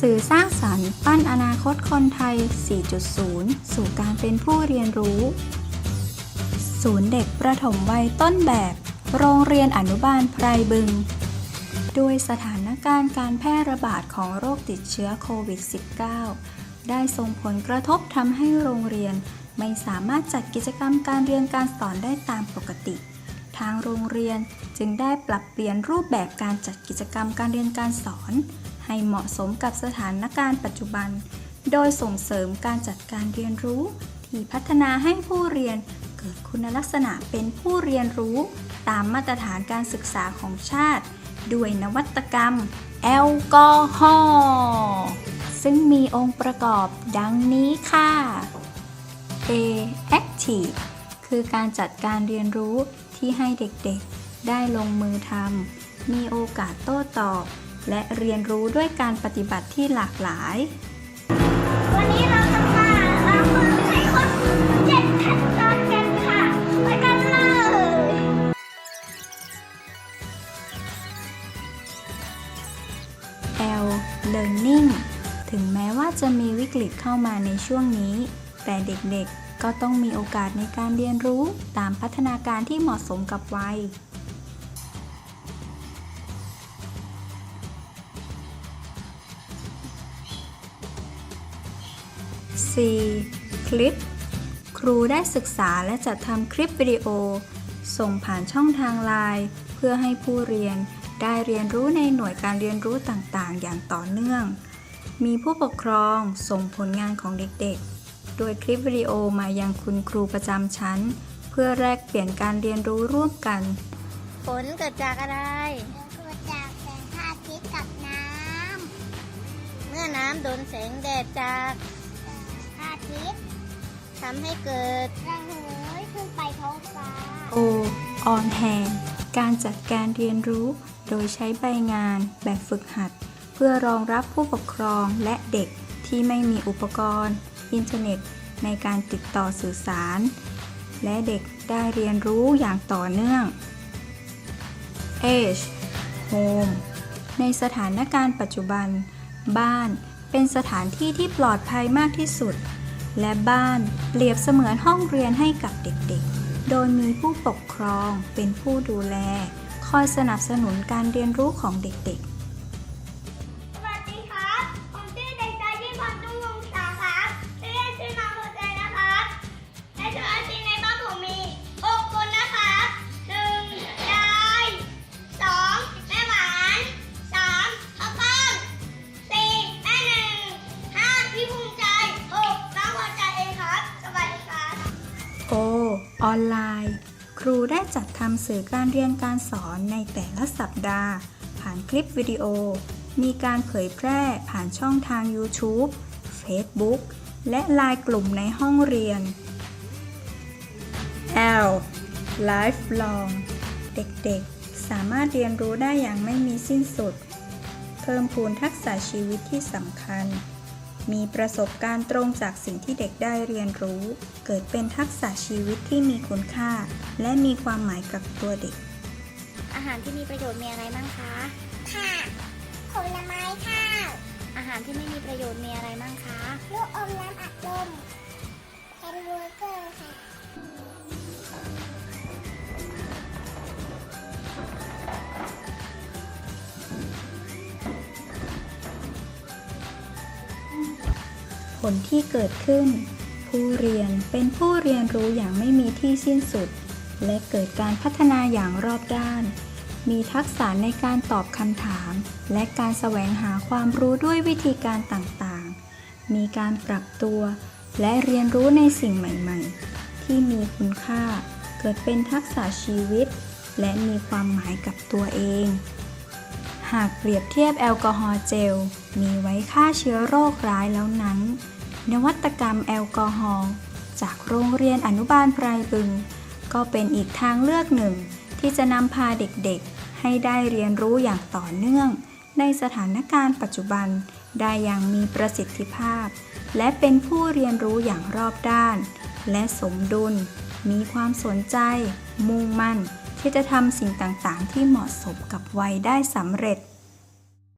สื่อสร้างสรรค์ปั้นอนาคตคนไทย 4.0 สู่การเป็นผู้เรียนรู้ ศูนย์เด็กประถมวัยต้นแบบ โรงเรียนอนุบาลไพรบึง ด้วยสถานการณ์การแพร่ระบาดของโรคติดเชื้อโควิด -19 ได้ส่งผลกระทบทำให้โรงเรียนไม่สามารถจัดกิจกรรมการเรียนการสอนได้ตามปกติ ทางโรงเรียนจึงได้ปรับเปลี่ยนรูปแบบการจัดกิจกรรมการเรียนการสอน ให้เหมาะสมกับสถานการณ์ปัจจุบัน โดยส่งเสริมการจัดการเรียนรู้ ที่พัฒนาให้ผู้เรียนเกิดคุณลักษณะเป็นผู้เรียนรู้ ตามมาตรฐานการศึกษาของชาติ ด้วยนวัตกรรม แอลกอฮอล์ซึ่งมีองค์ประกอบดังนี้ค่ะ A Active คือการจัดการเรียนรู้ที่ให้เด็กๆ ได้ลงมือทำ มีโอกาสโต้ตอบ และเรียนรู้ด้วยการปฏิบัติที่หลากหลาย วันนี้เราจะมาล้างมือให้ครบเจ็ดขั้นตอนกันค่ะไปกันเลย L Learning ถึงแม้ว่าจะมีวิกฤตเข้ามาในช่วงนี้ แต่เด็กๆก็ต้องมีโอกาสในการเรียนรู้ตามพัฒนาการที่เหมาะสมกับวัย 4. คลิป ครูได้ศึกษาและจัดทำคลิปวิดีโอ ส่งผ่านช่องทางไลน์เพื่อให้ผู้เรียนได้เรียนรู้ในหน่วยการเรียนรู้ต่างๆ อย่างต่อเนื่อง มีผู้ปกครองส่งผลงานของเด็กๆ โดยคลิปวิดีโอมายังคุณครูประจำชั้น เพื่อแลกเปลี่ยนการเรียนรู้ร่วมกัน ฝนเกิดจากอะไร เกิดจากแสงพระอาทิตย์กับน้เมื่อน้ำโดนแสงแดดจากำ พระอาทิตย์ทำให้เกิดระเหยขึ้นไปท้องฟ้า O on hand การจัดการเรียนรู้ โดยใช้ใบงานแบบฝึกหัด เพื่อรองรับผู้ปกครองและเด็กที่ไม่มีอุปกรณ์ อินเทอร์เน็ต ในการติดต่อสื่อสาร และเด็กได้เรียนรู้อย่างต่อเนื่อง H Home ในสถานการณ์ปัจจุบัน บ้านเป็นสถานที่ที่ปลอดภัยมากที่สุด และบ้านเปรียบเสมือนห้องเรียนให้กับเด็กๆ โดยมีผู้ปกครองเป็นผู้ดูแล คอยสนับสนุนการเรียนรู้ของเด็กๆ ออนไลน์ ครูได้จัดทำสื่อการเรียนการสอนในแต่ละสัปดาห์ ผ่านคลิปวิดีโอ มีการเผยแพร่ผ่านช่องทาง YouTube Facebook และไลน์กลุ่มในห้องเรียน L Lifelong เด็กๆ สามารถเรียนรู้ได้อย่างไม่มีสิ้นสุด เพิ่มพูนทักษะชีวิตที่สำคัญ มีประสบการณ์ตรงจากสิ่งที่เด็กได้เรียนรู้ เกิดเป็นทักษะชีวิตที่มีคุณค่า และมีความหมายกับตัวเด็ก อาหารที่มีประโยชน์มีอะไรบ้างคะค่ะผลไม้ข้าวอาหารที่ไม่มีประโยชน์มีอะไรบ้างคะ ลูกอมน้ำอัดลมแฮมเบอร์เกอร์ค่ะ ลที่เกิดขึ้น ผู้เรียนเป็นผู้เรียนรู้อย่างไม่มีที่สิ้นสุด และเกิดการพัฒนาอย่างรอบด้าน มีทักษะในการตอบคำถาม และการแสวงหาความรู้ด้วยวิธีการต่างๆ มีการปรับตัว และเรียนรู้ในสิ่งใหม่ๆ ที่มีคุณค่า เกิดเป็นทักษะชีวิต และมีความหมายกับตัวเองหากเปรียบเทียบแอลกอฮอล์เจล มีไว้ฆ่าเชื้อโรคร้ายแล้วนั้น นวัตกรรมแอลกอฮอล์จากโรงเรียนอนุบาลไพรบึง ก็เป็นอีกทางเลือกหนึ่ง ที่จะนำพาเด็กๆ ให้ได้เรียนรู้อย่างต่อเนื่อง ในสถานการณ์ปัจจุบันได้อย่างมีประสิทธิภาพ และเป็นผู้เรียนรู้อย่างรอบด้าน และสมดุล มีความสนใจ มุ่งมั่น ที่จะทำสิ่งต่างๆ ที่เหมาะสมกับวัยได้สำเร็จ